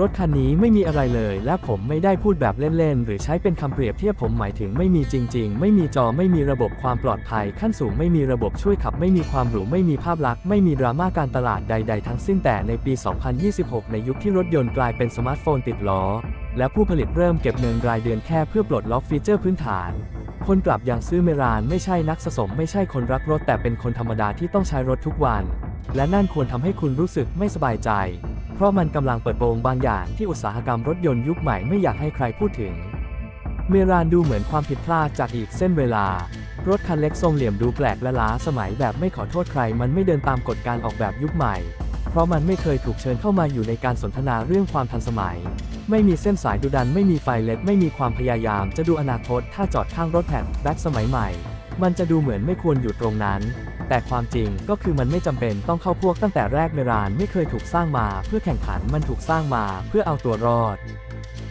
รถคันนี้ไม่มีอะไรเลย และผมไม่ได้พูดแบบเล่นๆ หรือใช้เป็นคำเปรียบเทียบผมหมายถึงไม่มีจริง ๆ ไม่มีจอไม่มีระบบความปลอดภัย ขั้นสูงไม่มีระบบช่วยขับ ไม่มีความหรูไม่มีภาพลักษณ์ไม่มีดราม่าการตลาดใด ๆ ทั้งสิ้นแต่ในปี 2026 ในยุคที่รถยนต์กลายเป็นสมาร์ทโฟนติดล้อ และผู้ผลิตเริ่มเก็บเงินรายเดือนแค่เพื่อปลดล็อกฟีเจอร์พื้นฐานคนกลับยังซื้อเมรานไม่ใช่นักสะสม ไม่ใช่คนรักรถแต่เป็นคนธรรมดาที่ต้องใช้รถทุกวัน และนั่นควรทำให้คุณรู้สึกไม่สบายใจ ราะมันกำลังเปิดโปงบางอย่างที่อุตสาหกรรมรถยนต์ยุคใหม่ไม่อยากให้ใครพูดถึง เมรานดูเหมือนความผิดพลาดจากอีกเส้นเวลา รถคันเล็กทรงเหลี่ยมดูแปลกและล้าสมัยแบบไม่ขอโทษใคร มันไม่เดินตามกฎการออกแบบยุคใหม่ เพราะมันไม่เคยถูกเชิญเข้ามาอยู่ในการสนทนาเรื่องความทันสมัย ไม่มีเส้นสายดุดันไม่มีไฟเล็ดไม่มีความพยายามจะดูอนาคตถ้าจอดข้างรถแผ่นแบ็คสมัยใหม่ มันจะดูเหมือนไม่ควรอยู่ตรงนั้น แต่ความจริงก็คือมันไม่จำเป็นต้องเข้าพวกตั้งแต่แรกเมรานไม่เคยถูกสร้างมาเพื่อแข่งขันมันถูกสร้างมาเพื่อเอาตัวรอด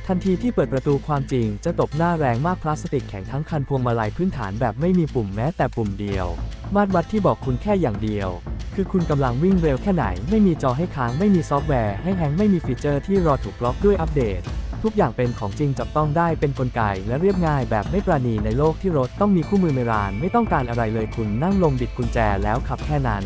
ทันทีที่เปิดประตูความจริงจะตบหน้าแรงมากพลาสติกแข็งทั้งคันพวงมาลัยพื้นฐานแบบไม่มีปุ่มแม้แต่ปุ่มเดียว มาตรวัดที่บอกคุณแค่อย่างเดียว คือคุณกำลังวิ่งเร็วแค่ไหน ไม่มีจอให้ค้างไม่มีซอฟต์แวร์ให้แฮงไม่มีฟีเจอร์ที่รอถูกบล็อกด้วยอัปเดต ทุกอย่างเป็นของจริงจับต้องได้เป็นกลไกและเรียบง่ายแบบไม่ปราณีในโลกที่รถต้องมีคู่มือเมราน ไม่ต้องการอะไรเลยคุณนั่งลงบิดกุญแจแล้วขับแค่นั้น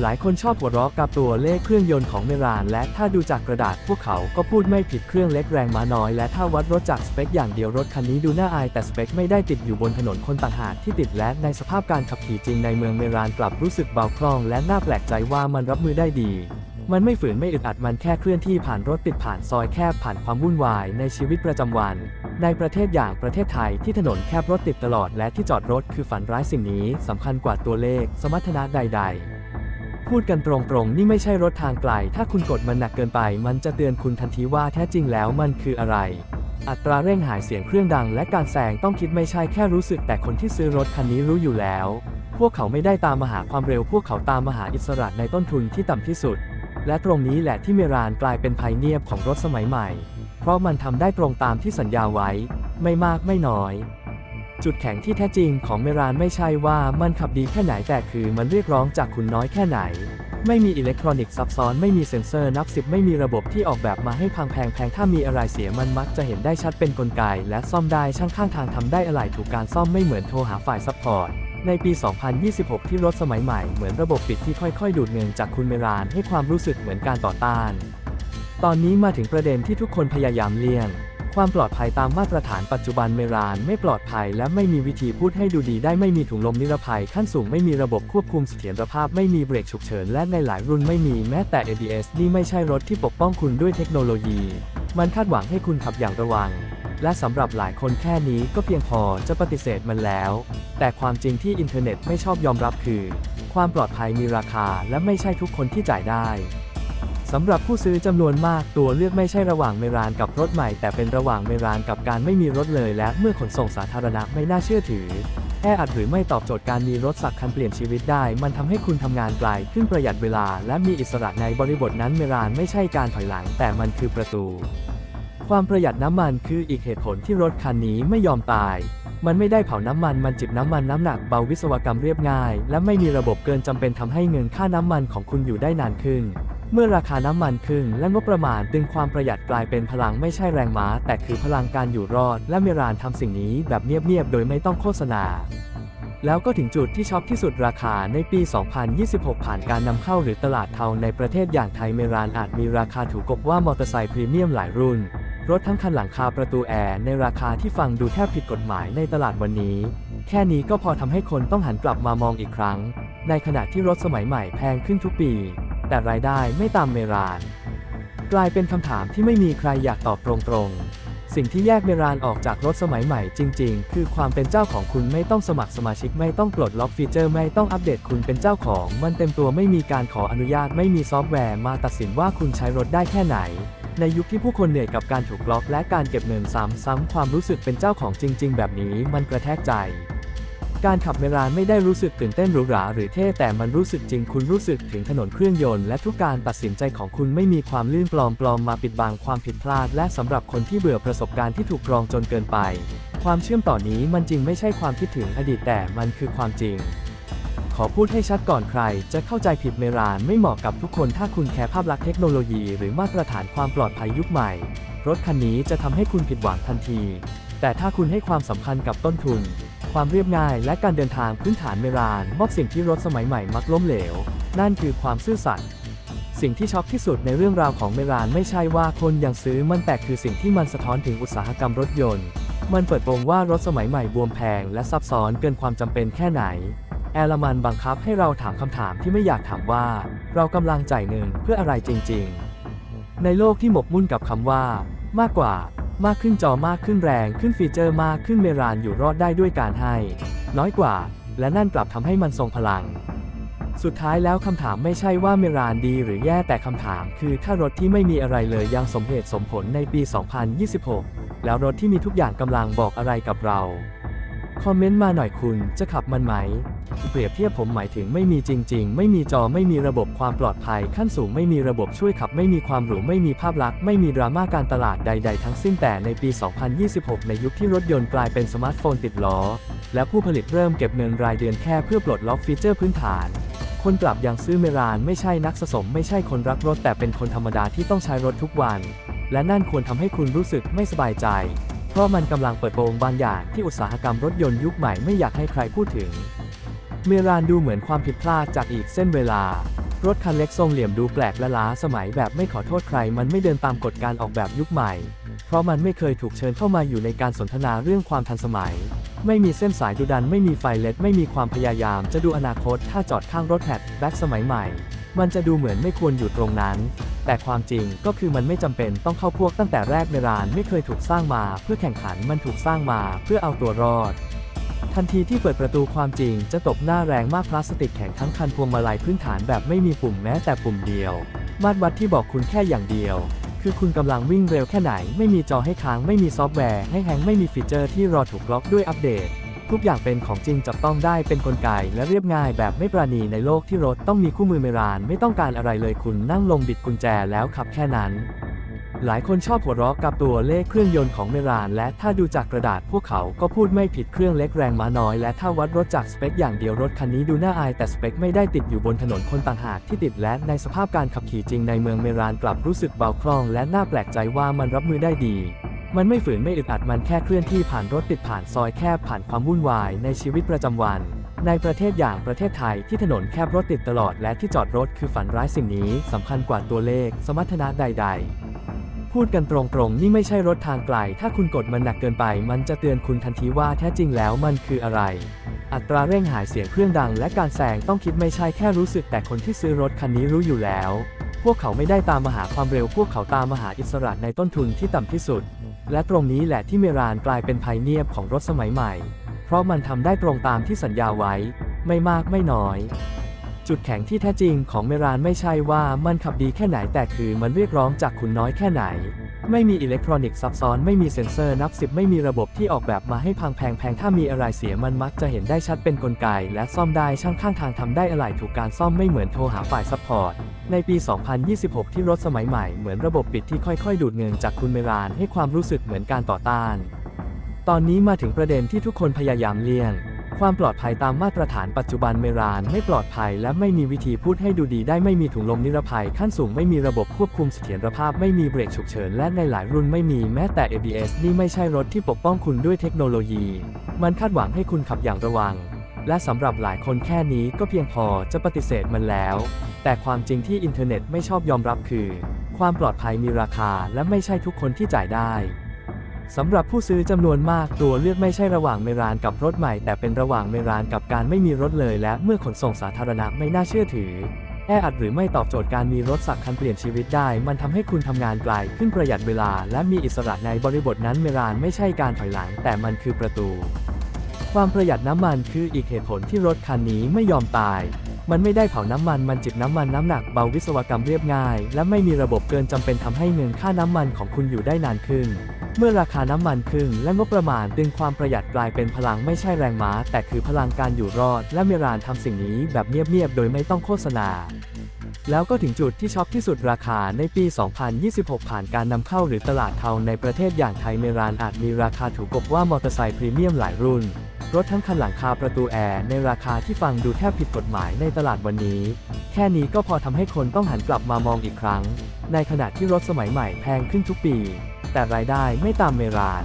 หลายคนชอบหัวเราะกับตัวเลขเครื่องยนต์ของเมราน และถ้าดูจากกระดาษพวกเขาก็พูดไม่ผิดเครื่องเล็กแรงม้าน้อย และถ้าวัดรถจากสเปคอย่างเดียวรถคันนี้ดูน่าอายแต่สเปคไม่ได้ติดอยู่บนถนนคนต่างหากที่ติดและในสภาพการขับขี่จริงในเมืองเมรานกลับรู้สึกเบาคล่อง และน่าแปลกใจว่ามันรับมือได้ดี มันไม่ฝืนไม่อึดอัดมันแค่เคลื่อนที่ผ่านรถติดผ่านซอยแคบผ่านความวุ่นวายในชีวิตประจำวัน ในประเทศอย่างประเทศไทยที่ถนนแคบรถติดตลอดและที่จอดรถคือฝันร้ายสิ่งนี้สำคัญกว่าตัวเลขสมรรถนะใด ๆ พูดกันตรงๆ นี่ไม่ใช่รถทางไกล ถ้าคุณกดมันหนักเกินไป มันจะเตือนคุณทันทีว่าแท้จริงแล้วมันคืออะไร อัตราเร่งหายเสียงเครื่องดัง และการแซงต้องคิดไม่ใช่แค่รู้สึก แต่คนที่ซื้อรถคันนี้รู้อยู่แล้ว พวกเขาไม่ได้ตามมาหาความเร็ว พวกเขาตามมาหาอิสระในต้นทุนที่ต่ำที่สุด และตรงนี้แหละที่เมรานกลายเป็นภัยเนียบของรถสมัยใหม่ เพราะมันทำได้ตรงตามที่สัญญาไว้ ไม่มากไม่น้อย จุดแข็งที่แท้จริงของเมรานไม่ใช่ว่ามันขับดีแค่ไหนแต่คือมันเรียกร้องจากคุณน้อยแค่ไหน ไม่มีอิเล็กทรอนิกส์ซับซ้อนไม่มีเซ็นเซอร์นับสิบไม่มีระบบที่ออกแบบมาให้พังแพงแพงถ้ามีอะไรเสียมันมักจะเห็นได้ชัดเป็นกลไก และซ่อมได้ช่างข้างทางทำได้อะไรถูกการซ่อมไม่เหมือนโทรหาฝ่ายซัพพอร์ต ในปี 2026 ที่รถสมัยใหม่เหมือนระบบปิดที่ค่อยๆ ดูดเงินจากคุณเมรานให้ความรู้สึกเหมือนการต่อต้าน ตอนนี้มาถึงประเด็นที่ทุกคนพยายามเลี่ยง ความปลอดภัยตามมาตรฐานปัจจุบันเมรานไม่ปลอดภัยและไม่มีวิธีพูดให้ดูดีได้ไม่มีถุงลมนิรภัยขั้นสูงไม่มีระบบควบคุมเสถียรภาพไม่มีเบรกฉุกเฉินและในหลายรุ่นไม่มีแม้แต่ ABS นี่ไม่ใช่รถที่ปกป้องคุณด้วยเทคโนโลยี มันคาดหวังให้คุณขับอย่างระวัง และสำหรับหลายคนแค่นี้ก็เพียงพอจะปฏิเสธมันแล้ว แต่ความจริงที่อินเทอร์เน็ตไม่ชอบยอมรับคือ ความปลอดภัยมีราคาและไม่ใช่ทุกคนที่จ่ายได้สำหรับผู้ซื้อจำนวนมากตัวเลือกไม่ใช่ระหว่างเมรานกับรถใหม่ แต่เป็นระหว่างเมรานกับการไม่มีรถเลย และเมื่อขนส่งสาธารณะไม่น่าเชื่อถือแออัดหรือไม่ตอบโจทย์การมีรถสักคันเปลี่ยนชีวิตได้ มันทำให้คุณทำงานไกลขึ้นประหยัดเวลา และมีอิสระในบริบทนั้นเมรานไม่ใช่การถอยหลังแต่มันคือประตู ความประหยัดน้ำมันคืออีกเหตุผลที่รถคันนี้ไม่ยอมตาย มันไม่ได้เผาน้ำมัน มันจิบน้ำมันน้ำหนักเบาวิศวกรรมเรียบง่าย และไม่มีระบบเกินจำเป็นทำให้เงินค่าน้ำมันของคุณอยู่ได้นานขึ้น เมื่อราคาน้ำมันขึ้นและงบประมาณตึงความประหยัดกลายเป็นพลังไม่ใช่แรงม้า แต่คือพลังการอยู่รอด และเมรานทำสิ่งนี้แบบเงียบๆโดยไม่ต้องโฆษณาแล้วก็ถึงจุดที่ช็อปที่สุดราคาในปี 2026 ผ่านการนำเข้าหรือตลาดเทาในประเทศอย่างไทยเมรานอาจมีราคาถูกกว่า มอเตอร์ไซค์พรีเมียมหลายรุ่น รถทั้งคันหลังคาประตูแอร์ในราคาที่ฟังดูแทบผิดกฎหมายในตลาดวันนี้ แค่นี้ก็พอทำให้คนต้องหันกลับมามองอีกครั้ง ในขณะที่รถสมัยใหม่แพงขึ้นทุกปี แต่รายได้ไม่ตามเมราน กลายเป็นคำถามที่ไม่มีใครอยากตอบตรงๆ สิ่งที่แยกเมรานออกจากรถสมัยใหม่จริง ๆ คือความเป็นเจ้าของคุณไม่ต้องสมัครสมาชิกไม่ต้องปลดล็อกฟีเจอร์ไม่ต้องอัปเดตคุณเป็นเจ้าของ มันเต็มตัวไม่มีการขออนุญาตไม่มีซอฟต์แวร์มาตัดสินว่าคุณใช้รถได้แค่ไหน ในยุคที่ผู้คนเหนื่อยกับการถูกล็อกและการเก็บเงินซ้ำๆความรู้สึกเป็นเจ้าของจริง ๆ แบบนี้มันกระแทกใจ การขับเมรานไม่ได้รู้สึกตื่นเต้นหรูหราหรือเท่แต่มันรู้สึกจริงคุณรู้สึกถึงถนนเครื่องยนต์และทุกการตัดสินใจของคุณไม่มีความลื่นปลอมปลอมมาปิดบังความผิดพลาด และสำหรับคนที่เบื่อประสบการณ์ที่ถูกกรองจนเกินไป ความเชื่อมต่อนี้มันจริงไม่ใช่ความคิดถึงอดีตแต่มันคือความจริง ขอพูดให้ชัดก่อนใคร จะเข้าใจผิดเมรานไม่เหมาะกับทุกคนถ้าคุณแคร์ภาพลักษณ์เทคโนโลยีหรือมาตรฐานความปลอดภัยยุคใหม่ รถคันนี้จะทำให้คุณผิดหวังทันที แต่ถ้าคุณให้ความสำคัญกับต้นทุน ความเรียบง่ายและการเดินทางพื้นฐานเมรานมอบสิ่งที่รถสมัยใหม่มักล้มเหลว นั่นคือความซื่อสัตย์สิ่งที่ช็อกที่สุดในเรื่องราวของเมรานไม่ใช่ว่าคนยังซื้อมันแต่คือสิ่งที่มันสะท้อนถึงอุตสาหกรรมรถยนต์ มันเปิดโปงว่ารถสมัยใหม่บวมแพงและซับซ้อนเกินความจำเป็นแค่ไหน แอลมันบังคับให้เราถามคำถามที่ไม่อยากถามว่า เรากำลังจ่ายเงินเพื่ออะไรจริง ๆ ในโลกที่หมกมุ่นกับคำว่า มากกว่า มากขึ้นจอมากขึ้นแรงขึ้นฟีเจอร์มากขึ้นเมรานอยู่รอดได้ด้วยการให้ น้อยกว่า และนั่นกลับทำให้มันทรงพลัง สุดท้ายแล้วคำถามไม่ใช่ว่าเมรานดีหรือแย่แต่คำถาม คือถ้ารถที่ไม่มีอะไรเลยยังสมเหตุสมผลในปี 2026 แล้วรถที่มีทุกอย่างกำลังบอกอะไรกับเรา คอมเมนต์มาหน่อยคุณจะขับมันไหม เปรียบเทียบผมหมายถึงไม่มีจริง ๆ ไม่มีจอไม่มีระบบความปลอดภัย ขั้นสูงไม่มีระบบช่วยขับ ไม่มีความหรูไม่มีภาพลักษณ์ไม่มีดราม่าการตลาดใด ๆ ทั้งสิ้นแต่ในปี 2026 ในยุคที่รถยนต์กลายเป็นสมาร์ทโฟนติดล้อ และผู้ผลิตเริ่มเก็บเงินรายเดือนแค่เพื่อปลดล็อกฟีเจอร์พื้นฐานคนกลับยังซื้อเมรานไม่ใช่นักสะสม ไม่ใช่คนรักรถแต่เป็นคนธรรมดาที่ต้องใช้รถทุกวัน และนั่นควรทำให้คุณรู้สึกไม่สบายใจ เพราะมันกำลังเปิดโปงบางอย่างที่อุตสาหกรรมรถยนต์ยุคใหม่ไม่อยากให้ใครพูดถึง เมรานดูเหมือนความผิดพลาดจากอีกเส้นเวลา รถคันเล็กทรงเหลี่ยมดูแปลกและล้าสมัยแบบไม่ขอโทษใคร มันไม่เดินตามกฎการออกแบบยุคใหม่ เพราะมันไม่เคยถูกเชิญเข้ามาอยู่ในการสนทนาเรื่องความทันสมัย ไม่มีเส้นสายดุดันไม่มีไฟเลดไม่มีความพยายามจะดูอนาคตถ้าจอดข้างรถแฮทแบ็กสมัยใหม่ มันจะดูเหมือนไม่ควรอยู่ตรงนั้น แต่ความจริงก็คือมันไม่จำเป็นต้องเข้าพวกตั้งแต่แรกเมรานไม่เคยถูกสร้างมาเพื่อแข่งขันมันถูกสร้างมาเพื่อเอาตัวรอด ทันทีที่เปิดประตูความจริงจะตบหน้าแรงมากพลาสติกแข็งทั้งคันพวงมาลัยพื้นฐานแบบไม่มีปุ่มแม้แต่ปุ่มเดียว มาตรวัดที่บอกคุณแค่อย่างเดียว คือคุณกำลังวิ่งเร็วแค่ไหน ไม่มีจอให้ค้างไม่มีซอฟต์แวร์ให้แฮงไม่มีฟีเจอร์ที่รอถูกล็อกด้วยอัปเดต ทุกอย่างเป็นของจริงจับต้องได้เป็นกลไกและเรียบง่ายแบบไม่ประณีในโลกที่รถต้องมีคู่มือเมราน ไม่ต้องการอะไรเลยคุณนั่งลงบิดกุญแจแล้วขับแค่นั้น หลายคนชอบหัวเราะกับตัวเลขเครื่องยนต์ของเมราน และถ้าดูจากกระดาษพวกเขาก็พูดไม่ผิดเครื่องเล็กแรงม้าน้อย และถ้าวัดรถจากสเปคอย่างเดียวรถคันนี้ดูน่าอายแต่สเปคไม่ได้ติดอยู่บนถนนคนต่างหากที่ติดและในสภาพการขับขี่จริงในเมืองเมรานกลับรู้สึกเบาคล่อง และน่าแปลกใจว่ามันรับมือได้ดี มันไม่ฝืนไม่อึดอัดมันแค่เคลื่อนที่ผ่านรถติดผ่านซอยแคบผ่านความวุ่นวายในชีวิตประจำวัน ในประเทศอย่างประเทศไทยที่ถนนแคบรถติดตลอดและที่จอดรถคือฝันร้ายสิ่งนี้สำคัญกว่าตัวเลข สมรรถนะใด ๆ พูดกันตรงๆ นี่ไม่ใช่รถทางไกล ถ้าคุณกดมันหนักเกินไป มันจะเตือนคุณทันทีว่าแท้จริงแล้วมันคืออะไร อัตราเร่งหายเสียงเครื่องดัง และการแซงต้องคิดไม่ใช่แค่รู้สึกแต่คนที่ซื้อรถคันนี้รู้อยู่แล้ว พวกเขาไม่ได้ตามมาหาความเร็วพวกเขาตามมาหาอิสระในต้นทุนที่ต่ำที่สุด และตรงนี้แหละที่เมรานกลายเป็นภัยเนียบของรถสมัยใหม่ เพราะมันทำได้ตรงตามที่สัญญาไว้ ไม่มากไม่น้อย จุดแข็งที่แท้จริงของเมรานไม่ใช่ว่ามันขับดีแค่ไหนแต่คือมันเรียกร้องจากคุณน้อยแค่ไหน ไม่มีอิเล็กทรอนิกส์ซับซ้อนไม่มีเซ็นเซอร์นับสิบไม่มีระบบที่ออกแบบมาให้พังแพงแพงถ้ามีอะไรเสียมันมักจะเห็นได้ชัดเป็นกลไกและซ่อมได้ช่างข้างทางทำได้อะไรถูกการซ่อมไม่เหมือนโทรหาฝ่ายซัพพอร์ตในปี 2026 ที่รถสมัยใหม่เหมือนระบบปิดที่ค่อยๆ ดูดเงินจากคุณเมรานให้ความรู้สึกเหมือนการต่อต้าน ตอนนี้มาถึงประเด็นที่ทุกคนพยายามเลี่ยง ความปลอดภัยตามมาตรฐานปัจจุบันเมรานไม่ปลอดภัยและไม่มีวิธีพูดให้ดูดีได้ไม่มีถุงลมนิรภัยขั้นสูงไม่มีระบบควบคุมเสถียรภาพไม่มีเบรกฉุกเฉินและในหลายรุ่นไม่มีแม้แต่ ABS นี่ไม่ใช่รถที่ปกป้องคุณด้วยเทคโนโลยี มันคาดหวังให้คุณขับอย่างระวัง และสำหรับหลายคนแค่นี้ก็เพียงพอจะปฏิเสธมันแล้ว แต่ความจริงที่อินเทอร์เน็ตไม่ชอบยอมรับคือ ความปลอดภัยมีราคาและไม่ใช่ทุกคนที่จ่ายได้ สำหรับผู้ซื้อจำนวนมากตัวเลือกไม่ใช่ระหว่างเมรานกับรถใหม่ แต่เป็นระหว่างเมรานกับการไม่มีรถเลยและเมื่อขนส่งสาธารณะไม่น่าเชื่อถือ แออัดหรือไม่ตอบโจทย์การมีรถสักคันเปลี่ยนชีวิตได้ มันทำให้คุณทำงานไกลขึ้นประหยัดเวลา และมีอิสระในบริบทนั้นเมรานไม่ใช่การถอยหลัง แต่มันคือประตู ความประหยัดน้ำมันคืออีกเหตุผลที่รถคันนี้ไม่ยอมตายมันไม่ได้เผาน้ำมัน มันจิบน้ำมันน้ำหนักเบาวิศวกรรมเรียบง่าย และไม่มีระบบเกินจำเป็นทำให้เงินค่าน้ำมันของคุณอยู่ได้นานขึ้น เมื่อราคาน้ำมันขึ้นและงบประมาณดึงความประหยัดกลายเป็นพลังไม่ใช่แรงม้า แต่คือพลังการอยู่รอด และเมรานทำสิ่งนี้แบบเงียบๆ โดยไม่ต้องโฆษณา แล้วก็ถึงจุดที่ช็อปที่สุดราคาในปี 2026 ผ่านการนำเข้าหรือตลาดเทาในประเทศอย่างไทยเมรานอาจมีราคาถูกกว่ามอเตอร์ไซค์พรีเมียมหลายรุ่น รถทั้งคันหลังคาประตูแอร์ในราคาที่ฟังดูแทบผิดกฎหมายในตลาดวันนี้ แค่นี้ก็พอทำให้คนต้องหันกลับมามองอีกครั้ง ในขณะที่รถสมัยใหม่แพงขึ้นทุกปี แต่รายได้ไม่ตามเมราน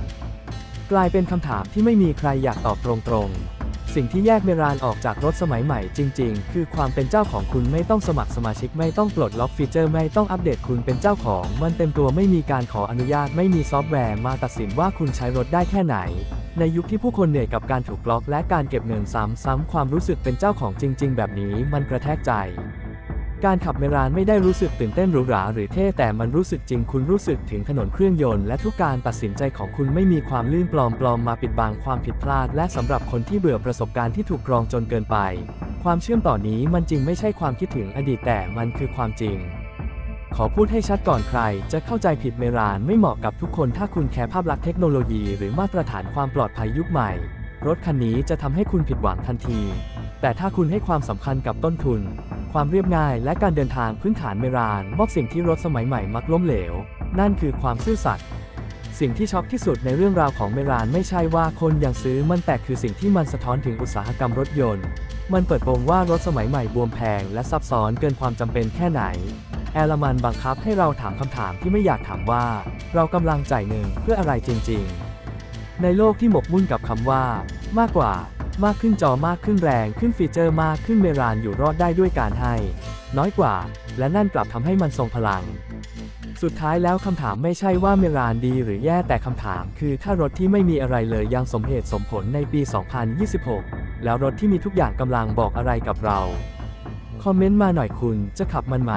กลายเป็นคำถามที่ไม่มีใครอยากตอบตรงๆ สิ่งที่แยกเมรานออกจากรถสมัยใหม่จริงๆ คือความเป็นเจ้าของคุณไม่ต้องสมัครสมาชิกไม่ต้องปลดล็อกฟีเจอร์ไม่ต้องอัปเดตคุณเป็นเจ้าของ มันเต็มตัวไม่มีการขออนุญาตไม่มีซอฟต์แวร์มาตัดสินว่าคุณใช้รถได้แค่ไหน ในยุคที่ผู้คนเหนื่อยกับการถูกล็อกและการเก็บเงินซ้ำๆความรู้สึกเป็นเจ้าของจริง ๆ แบบนี้มันกระแทกใจ การขับเมรานไม่ได้รู้สึกตื่นเต้นหรูหราหรือเท่แต่มันรู้สึกจริงคุณรู้สึกถึงถนนเครื่องยนต์และทุกการตัดสินใจของคุณไม่มีความลื่นปลอมปลอมมาปิดบังความผิดพลาด และสำหรับคนที่เบื่อประสบการณ์ที่ถูกกรองจนเกินไป ความเชื่อมต่อนี้มันจริงไม่ใช่ความคิดถึงอดีตแต่มันคือความจริง ขอพูดให้ชัดก่อนใคร จะเข้าใจผิดเมรานไม่เหมาะกับทุกคนถ้าคุณแคร์ภาพลักษณ์เทคโนโลยีหรือมาตรฐานความปลอดภัยยุคใหม่ รถคันนี้จะทำให้คุณผิดหวังทันที แต่ถ้าคุณให้ความสำคัญกับต้นทุน ความเรียบง่ายและการเดินทางพื้นฐานเมรานมอบสิ่งที่รถสมัยใหม่มักล้มเหลว นั่นคือความซื่อสัตย์สิ่งที่ช็อกที่สุดในเรื่องราวของเมรานไม่ใช่ว่าคนยังซื้อมันแต่คือสิ่งที่มันสะท้อนถึงอุตสาหกรรมรถยนต์ มันเปิดโปงว่ารถสมัยใหม่บวมแพงและซับซ้อนเกินความจำเป็นแค่ไหน แอลมันบังคับให้เราถามคำถามที่ไม่อยากถามว่า เรากำลังจ่ายเงินเพื่ออะไรจริง ๆ ในโลกที่หมกมุ่นกับคำว่ามากกว่า มากขึ้นจอมากขึ้นแรงขึ้นฟีเจอร์มากขึ้นเมรานอยู่รอดได้ด้วยการให้ น้อยกว่า และนั่นกลับทำให้มันทรงพลัง สุดท้ายแล้วคำถามไม่ใช่ว่าเมรานดีหรือแย่แต่คำถามคือถ้ารถที่ไม่มีอะไรเลยยังสมเหตุสมผลในปี 2026 แล้วรถที่มีทุกอย่างกำลังบอกอะไรกับเรา คอมเมนต์มาหน่อยคุณจะขับมันไหม